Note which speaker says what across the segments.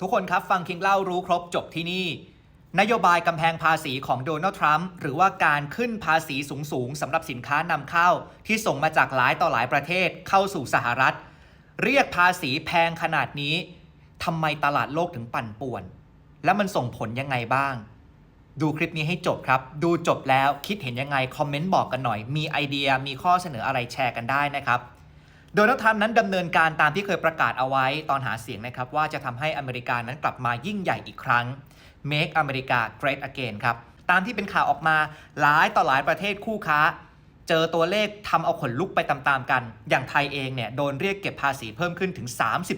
Speaker 1: ทุกคนครับฟังคิงเล่ารู้ครบจบที่นี่ นโยบายกำแพงภาษีของโดนัลด์ทรัมป์หรือว่าการขึ้นภาษีสูงๆสำหรับสินค้านำเข้า ที่ส่งมาจากหลายต่อหลายประเทศเข้าสู่สหรัฐ เรียกภาษีแพงขนาดนี้ทำไมตลาดโลกถึงปั่นป่วน และมันส่งผลยังไงบ้าง ดูคลิปนี้ให้จบครับ ดูจบแล้วคิดเห็นยังไง คอมเมนต์บอกกันหน่อย มีไอเดียมีข้อเสนออะไรแชร์กันได้นะครับ โดนัลด์ทรัมป์นั้นดำเนินการตามที่เคยประกาศเอาไว้ตอนหาเสียงนะครับว่าจะทำให้อเมริกานั้นกลับมายิ่งใหญ่อีกครั้ง Make America Great Again ครับ ตามที่เป็นข่าวออกมาหลายต่อหลายประเทศคู่ค้า เจอตัวเลขทำเอาขนลุกไปตามๆกัน อย่างไทยเองเนี่ยโดนเรียกเก็บภาษีเพิ่มขึ้นถึง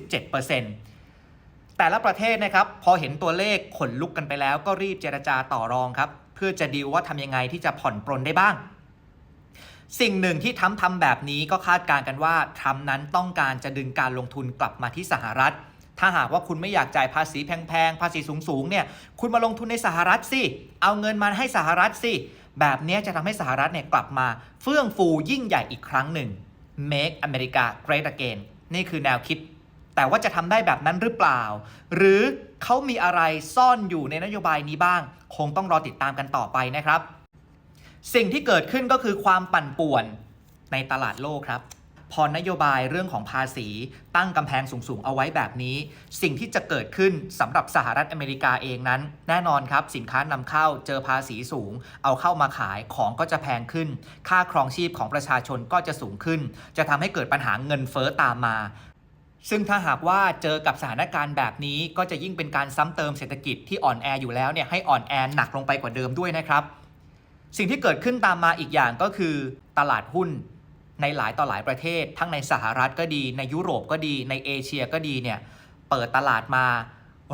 Speaker 1: 37%แต่ละประเทศนะครับพอเห็นตัวเลขขนลุกกันไปแล้วก็รีบเจรจาต่อรองครับเพื่อจะดีลว่าทำยังไงที่จะผ่อนปรนได้บ้าง สิ่งหนึ่งที่ทำทำแบบนี้ก็คาดการณ์กันว่าทรัมป์นั้นต้องการจะดึงการลงทุนกลับมาที่สหรัฐ ถ้าหากว่าคุณไม่อยากจ่ายภาษีแพงๆ ภาษีสูงๆ เนี่ย คุณมาลงทุนในสหรัฐสิ เอาเงินมาให้สหรัฐสิ แบบนี้จะทำให้สหรัฐเนี่ยกลับมาเฟื่องฟูยิ่งใหญ่อีกครั้งหนึ่ง Make America Great Again นี่คือแนวคิด แต่ว่าจะทำได้แบบนั้นหรือเปล่า หรือเขามีอะไรซ่อนอยู่ในนโยบายนี้บ้าง คงต้องรอติดตามกันต่อไปนะครับ สิ่งที่เกิดขึ้นก็คือความปั่นป่วนในตลาดโลกครับ พอนโยบายเรื่องของภาษีตั้งกำแพงสูง ๆ เอาไว้แบบนี้ สิ่งที่จะเกิดขึ้นสำหรับสหรัฐอเมริกาเองนั้น แน่นอนครับ สินค้านำเข้าเจอภาษีสูง เอาเข้ามาขายของก็จะแพงขึ้น ค่าครองชีพของประชาชนก็จะสูงขึ้น จะทำให้เกิดปัญหาเงินเฟ้อตามมาซึ่งถ้าหากว่าเจอกับสถานการณ์แบบนี้ ก็จะยิ่งเป็นการซ้ำเติมเศรษฐกิจที่อ่อนแออยู่แล้วเนี่ยให้อ่อนแอหนักลงไปกว่าเดิมด้วยนะครับ สิ่งที่เกิดขึ้นตามมาอีกอย่างก็คือตลาดหุ้นในหลายต่อหลายประเทศ ทั้งในสหรัฐก็ดี ในยุโรปก็ดี ในเอเชียก็ดีเนี่ยเปิดตลาดมา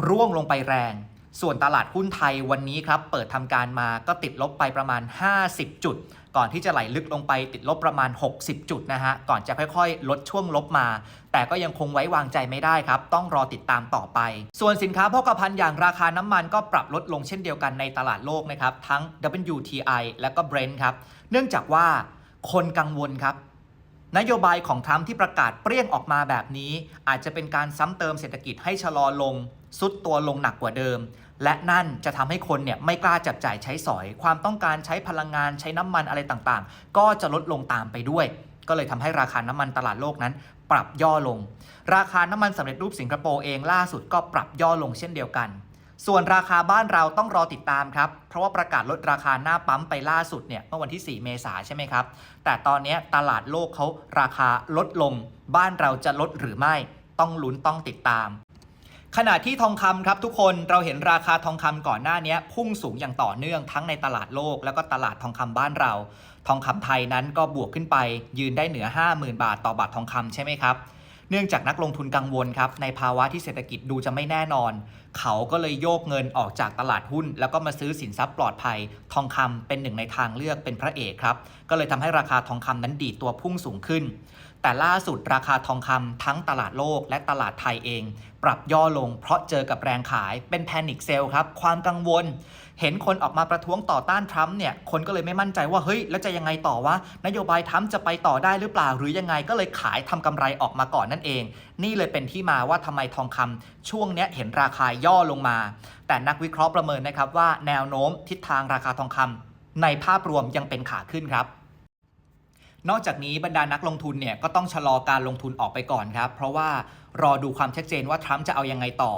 Speaker 1: ร่วงลงไปแรง ส่วนตลาดหุ้นไทยวันนี้ครับเปิดทำการมาก็ติดลบไปประมาณ 50 จุด ก่อนที่จะไหลลึกลงไปติดลบประมาณ 60 จุดนะฮะก่อนจะค่อยๆ ลดช่วงลบมา แต่ก็ยังคงไว้วางใจไม่ได้ครับ ต้องรอติดตามต่อไป ส่วนสินค้าโภคภัณฑ์อย่างราคาน้ำมันก็ปรับลดลงเช่นเดียวกันในตลาดโลกนะครับ ทั้ง WTI และก็ Brent ครับเนื่องจากว่าคนกังวลครับนโยบายของทรัมป์ที่ประกาศเปรี้ยงออกมาแบบนี้ อาจจะเป็นการซ้ำเติมเศรษฐกิจให้ชะลอลง ซุดตัวลงหนักกว่าเดิม และนั่นจะทำให้คนเนี่ยไม่กล้าจับจ่ายใช้สอย ความต้องการใช้พลังงานใช้น้ำมันอะไรต่างๆ ก็จะลดลงตามไปด้วย ก็เลยทำให้ราคาน้ำมันตลาดโลกนั้น ปรับย่อลง ราคาน้ำมันสำเร็จรูปสิงคโปร์เองล่าสุดก็ปรับย่อลงเช่นเดียวกัน ส่วนราคาบ้านเราต้องรอติดตามครับ เพราะว่าประกาศลดราคาหน้าปั๊มไปล่าสุดเนี่ยเมื่อวันที่ 4 เมษาใช่ไหมครับ แต่ตอนนี้ตลาดโลกเขาราคาลดลง บ้านเราจะลดหรือไม่ต้องลุ้นต้องติดตาม ขณะที่ทองคำครับทุกคนเราเห็นราคาทองคำก่อนหน้านี้พุ่งสูงอย่างต่อเนื่องทั้งในตลาดโลก แล้วก็ตลาดทองคำบ้านเรา ทองคำไทยนั้นก็บวกขึ้นไป ยืนได้เหนือ 50,000 บาทต่อบาททองคำใช่ไหมครับเนื่องจากนักลงทุนกังวลครับในภาวะที่เศรษฐกิจดูจะไม่แน่นอน เขาก็เลยโยกเงินออกจากตลาดหุ้น แล้วก็มาซื้อสินทรัพย์ปลอดภัย ทองคำเป็นหนึ่งในทางเลือกเป็นพระเอกครับ ก็เลยทำให้ราคาทองคำนั้นดีดตัวพุ่งสูงขึ้น แต่ล่าสุดราคาทองคำทั้งตลาดโลกและตลาดไทยเอง ปรับย่อลงเพราะเจอกับแรงขายเป็นแพนิคเซลครับ ความกังวล เห็นคนออกมาประท้วงต่อต้านทรัมป์เนี่ย คนก็เลยไม่มั่นใจว่า เฮ้ย แล้วจะยังไงต่อวะ นโยบายทรัมป์จะไปต่อได้หรือเปล่า หรือยังไงก็เลยขายทำกำไรออกมาก่อนนั่นเอง นี่เลยเป็นที่มาว่าทำไมทองคำช่วงเนี้ยเห็นราคาย่อลงมา แต่นักวิเคราะห์ประเมินนะครับว่าแนวโน้มทิศทางราคาทองคำในภาพรวมยังเป็นขาขึ้นครับ นอกจากนี้บรรดานักลงทุนเนี่ยก็ต้องชะลอการลงทุนออกไปก่อนครับ เพราะว่ารอดูความชัดเจนว่าทรัมป์จะเอายังไงต่อ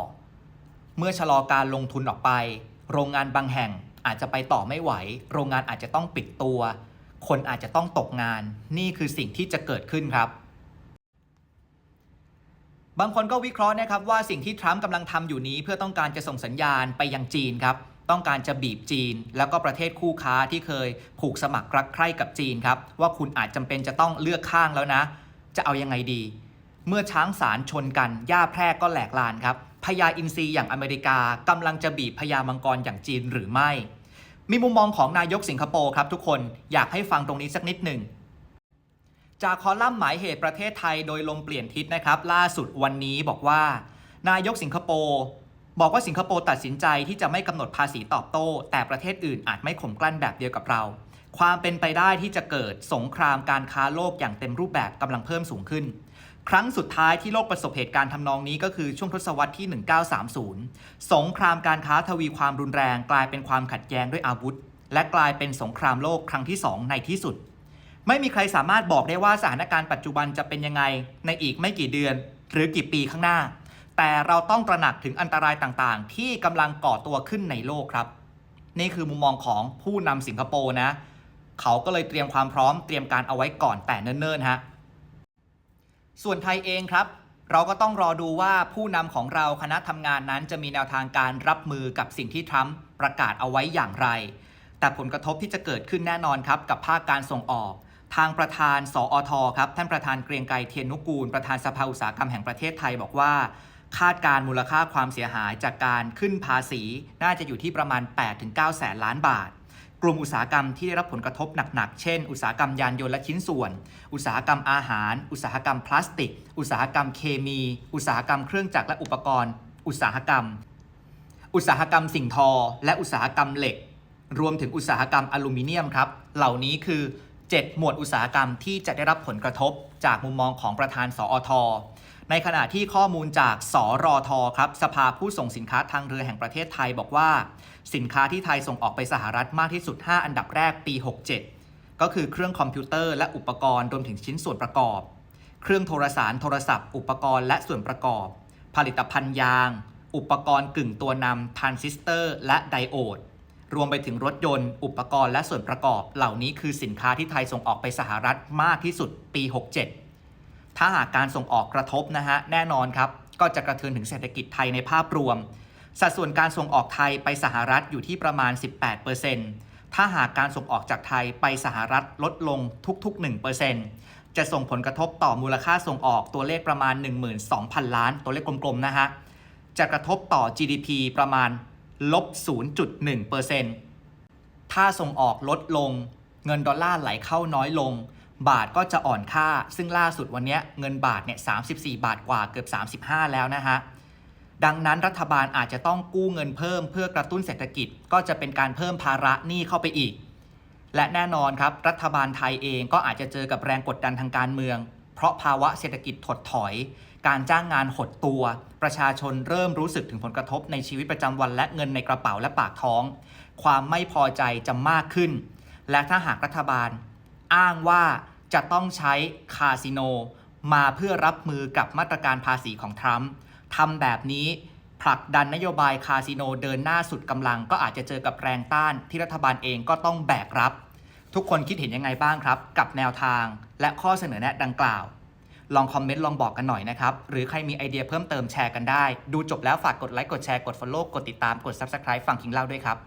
Speaker 1: เมื่อชะลอการลงทุนออกไป โรงงานบางแห่งอาจจะไปต่อไม่ไหว โรงงานอาจจะต้องปิดตัว คนอาจจะต้องตกงาน นี่คือสิ่งที่จะเกิดขึ้นครับ บางคนก็วิเคราะห์นะครับว่าสิ่งที่ทรัมป์กำลังทำอยู่นี้เพื่อต้องการจะส่งสัญญาณไปยังจีนครับ ต้องการจะบีบจีน แล้วก็ประเทศคู่ค้าที่เคยผูกสมัครรักใคร่กับจีนครับว่าคุณอาจจำเป็นจะต้องเลือกข้างแล้วนะ จะเอายังไงดี เมื่อช้างสารชนกันหญ้าแพรกก็แหลกลานครับพญาอินทรีอย่างอเมริกากำลังจะบีบพญามังกรอย่างจีนหรือไม่ มีมุมมองของนายกสิงคโปร์ครับทุกคนอยากให้ฟังตรงนี้สักนิดหนึ่งจากคอลัมน์หมายเหตุประเทศไทยโดยลมเปลี่ยนทิศนะครับ ล่าสุดวันนี้บอกว่า นายกสิงคโปร์ บอกว่าสิงคโปร์ตัดสินใจที่จะไม่กำหนดภาษีตอบโต้ แต่ประเทศอื่นอาจไม่ข่มกลั้นแบบเดียวกับเรา ความเป็นไปได้ที่จะเกิดสงครามการค้าโลกอย่างเต็มรูปแบบกำลังเพิ่มสูงขึ้น ครั้งสุดท้ายที่โลกประสบเหตุการณ์ทำนองนี้ก็คือช่วงทศวรรษที่ 1930 สงครามการค้าทวีความรุนแรงกลายเป็นความขัดแย้งด้วยอาวุธ และกลายเป็นสงครามโลกครั้งที่2ในที่สุด ไม่มีใครสามารถบอกได้ว่าสถานการณ์ปัจจุบันจะเป็นยังไงในอีกไม่กี่เดือน หรือกี่ปีข้างหน้า แต่เราต้องตระหนักถึงอันตรายต่างๆ ที่กำลังก่อตัวขึ้นในโลกครับ นี่คือมุมมองของผู้นำสิงคโปร์นะ เขาก็เลยเตรียมความพร้อมเตรียมการเอาไว้ก่อนแต่เนิ่นๆฮะส่วนไทยเองครับ เราก็ต้องรอดูว่าผู้นำของเราคณะทำงานนั้นจะมีแนวทางการรับมือกับสิ่งที่ทรัมป์ประกาศเอาไว้อย่างไร แต่ผลกระทบที่จะเกิดขึ้นแน่นอนครับ กับภาคการส่งออก ทางประธาน สอทครับท่านประธานเกรียงไกรเทียนนุกูล ประธานสภาอุตสาหกรรมแห่งประเทศไทยบอกว่า คาดการมูลค่าความเสียหายจากการขึ้นภาษี น่าจะอยู่ที่ประมาณ 8-9 แสนล้านบาท กลุ่มอุตสาหกรรมที่ได้รับผลกระทบหนักๆ เช่น อุตสาหกรรมยานยนต์และชิ้นส่วน อุตสาหกรรมอาหาร อุตสาหกรรมพลาสติก อุตสาหกรรมเคมี อุตสาหกรรมเครื่องจักรและอุปกรณ์ อุตสาหกรรม อุตสาหกรรมสิ่งทอ และอุตสาหกรรมเหล็ก รวมถึงอุตสาหกรรมอลูมิเนียมครับ เหล่านี้คือ 7 หมวดอุตสาหกรรมที่จะได้รับผลกระทบจากมุมมองของประธานสอท ในขณะที่ข้อมูลจากสรทครับสภาผู้ส่งสินค้าทางเรือแห่งประเทศไทยบอกว่า สินค้าที่ไทยส่งออกไปสหรัฐมากที่สุด 5 อันดับแรกปี 67 ก็คือเครื่องคอมพิวเตอร์และอุปกรณ์รวมถึงชิ้นส่วนประกอบ เครื่องโทรสารโทรศัพท์ อุปกรณ์และส่วนประกอบ ผลิตภัณฑ์ยาง อุปกรณ์กึ่งตัวนำทรานซิสเตอร์ และไดโอดรวมไปถึงรถยนต์ อุปกรณ์และส่วนประกอบ เหล่านี้คือสินค้าที่ไทยส่งออกไปสหรัฐมากที่สุดปี 67 ถ้าหากการส่งออกกระทบนะฮะแน่นอนครับ ก็จะกระเทือนถึงเศรษฐกิจไทยในภาพรวม สัดส่วนการส่งออกไทยไปสหรัฐอยู่ที่ประมาณ 18%ถ้าหากการส่งออกจากไทยไปสหรัฐลดลงทุกๆ 1%จะส่งผลกระทบต่อมูลค่าส่งออกตัวเลขประมาณ 12,000 ล้าน ตัวเลขกลมๆนะฮะจะกระทบต่อ GDP ประมาณลบ 0.1%ถ้าส่งออกลดลง เงินดอลลาร์ไหลเข้าน้อยลง บาทก็จะอ่อนค่า ซึ่งล่าสุดวันนี้เงินบาทเนี่ย34 บาทกว่าเกือบ 35 แล้วนะฮะ ดังนั้นรัฐบาลอาจจะต้องกู้เงินเพิ่มเพื่อกระตุ้นเศรษฐกิจ ก็จะเป็นการเพิ่มภาระหนี้เข้าไปอีก และแน่นอนครับ รัฐบาลไทยเองก็อาจจะเจอกับแรงกดดันทางการเมือง เพราะภาวะเศรษฐกิจถดถอย การจ้างงานหดตัว ประชาชนเริ่มรู้สึกถึงผลกระทบในชีวิตประจำวันและเงินในกระเป๋าและปากท้อง ความไม่พอใจจะมากขึ้น และถ้าหากรัฐบาล อ้างว่าจะต้องใช้คาสิโน มาเพื่อรับมือกับมาตรการภาษีของทรัมป์ทำแบบนี้ผลักดันนโยบายคาสิโนเดินหน้าสุดกำลัง ก็อาจจะเจอกับแรงต้านที่รัฐบาลเองก็ต้องแบกรับ ทุกคนคิดเห็นยังไงบ้างครับ กับแนวทางและข้อเสนอแนะดังกล่าว ลองคอมเมนต์ลองบอกกันหน่อยนะครับ หรือใครมีไอเดียเพิ่มเติมแชร์กันได้ ดูจบแล้วฝากกดไลค์กดแชร์กด Follow กดติดตามกด Subscribe ฟังคิงเล่าด้วยครับ